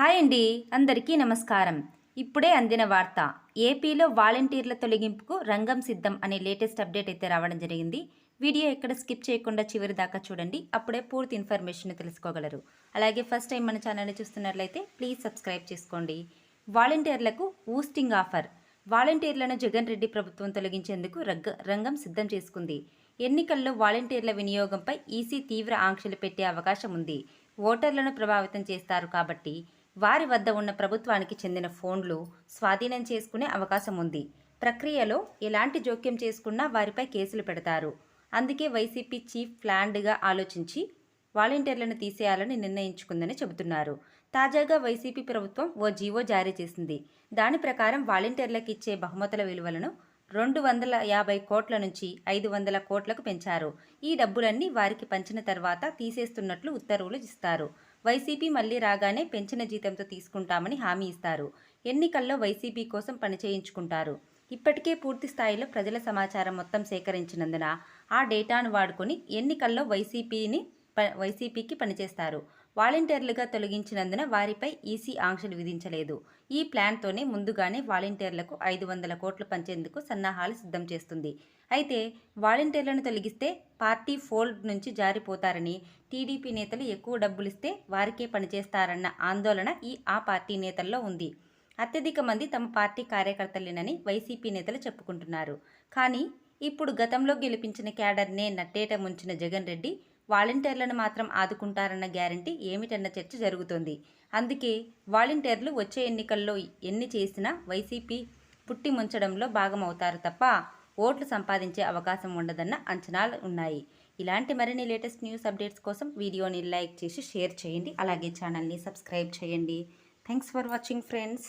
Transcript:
Hi అండి అందరికీ నమస్కారం. ఇప్పుడే అందిన వార్త. ఏపీలో వాలంటీర్ల తొలగింపుకు రంగం సిద్ధం అనే లేటెస్ట్ అప్డేట్ అయితే రావడం జరిగింది. వీడియో ఎక్కడ స్కిప్ చేయకుండా చివరి దాకా చూడండి అప్పుడే పూర్తి ఇన్ఫర్మేషన్ తెలుసుకోగలరు. అలాగే ఫస్ట్ టైం మన ఛానల్ని చూస్తున్నట్లయితే ప్లీజ్ సబ్స్క్రైబ్ చేసుకోండి. వాలంటీర్లకు ఊస్టింగ్ ఆఫర్. వాలంటీర్లను జగన్ రెడ్డి ప్రభుత్వం తొలగించేందుకు రగ్గ రంగం సిద్ధం చేసుకుంది. ఎన్నికల్లో వాలంటీర్ల వినియోగంపై ఈసీ తీవ్ర ఆంక్షలు పెట్టే అవకాశం ఉంది. ఓటర్లను ప్రభావితం చేస్తారు కాబట్టి వారి వద్ద ఉన్న ప్రభుత్వానికి చెందిన ఫోన్లు స్వాధీనం చేసుకునే అవకాశం ఉంది. ప్రక్రియలో ఎలాంటి జోక్యం చేసుకున్నా వారిపై కేసులు పెడతారు. అందుకే వైసీపీ చీఫ్ ప్లాన్డ్గా ఆలోచించి వాలంటీర్లను తీసేయాలని నిర్ణయించుకుందని చెబుతున్నారు. తాజాగా వైసీపీ ప్రభుత్వం ఓ జీవో జారీ చేసింది. దాని ప్రకారం వాలంటీర్లకు ఇచ్చే బహుమతుల విలువలను రెండు వందల యాభై కోట్ల నుంచి ఐదు వందల కోట్లకు పెంచారు. ఈ డబ్బులన్నీ వారికి పంచిన తర్వాత తీసేస్తున్నట్లు ఉత్తర్వులు ఇస్తారు. వైసీపీ మళ్ళీ రాగానే పెంచిన జీతంతో తీసుకుంటామని హామీ ఇస్తారు. ఎన్నికల్లో వైసీపీ కోసం పనిచేయించుకుంటారు ఇప్పటికే పూర్తి స్థాయిలో ప్రజల సమాచారం మొత్తం సేకరించినందున ఆ డేటాను వాడుకొని ఎన్నికల్లో వైసీపీని వైసీపీకి పనిచేస్తారు. వాలంటీర్లుగా తొలగించినందున వారిపై ఈసీ ఆంక్షలు విధించలేదు. ఈ ప్లాన్తోనే ముందుగానే వాలంటీర్లకు ఐదు వందల కోట్లు పంచేందుకు సన్నాహాలు సిద్ధం చేస్తుంది. అయితే వాలంటీర్లను తొలగిస్తే పార్టీ ఫోల్డ్ నుంచి జారిపోతారని టీడీపీ నేతలు ఎక్కువ డబ్బులిస్తే వారికే పనిచేస్తారన్న ఆందోళన ఈ ఆ పార్టీ నేతల్లో ఉంది. అత్యధిక మంది తమ పార్టీ కార్యకర్తలేనని వైసీపీ నేతలు చెప్పుకుంటున్నారు. కానీ ఇప్పుడు గతంలో గెలిపించిన క్యాడర్నే నట్టేట ముంచిన జగన్ రెడ్డి వాలంటీర్లను మాత్రం ఆదుకుంటారన్న గ్యారంటీ ఏమిటన్న చర్చ జరుగుతోంది. అందుకే వాలంటీర్లు వచ్చే ఎన్నికల్లో ఎన్ని చేసినా వైసీపీ పుట్టి ముంచడంలో భాగమవుతారు తప్ప ఓట్లు సంపాదించే అవకాశం ఉండదన్న అంచనాలు ఉన్నాయి. ఇలాంటి మరిన్ని లేటెస్ట్ న్యూస్ అప్డేట్స్ కోసం వీడియోని లైక్ చేసి షేర్ చేయండి. అలాగే ఛానల్ని సబ్స్క్రైబ్ చేయండి. Thanks for watching friends.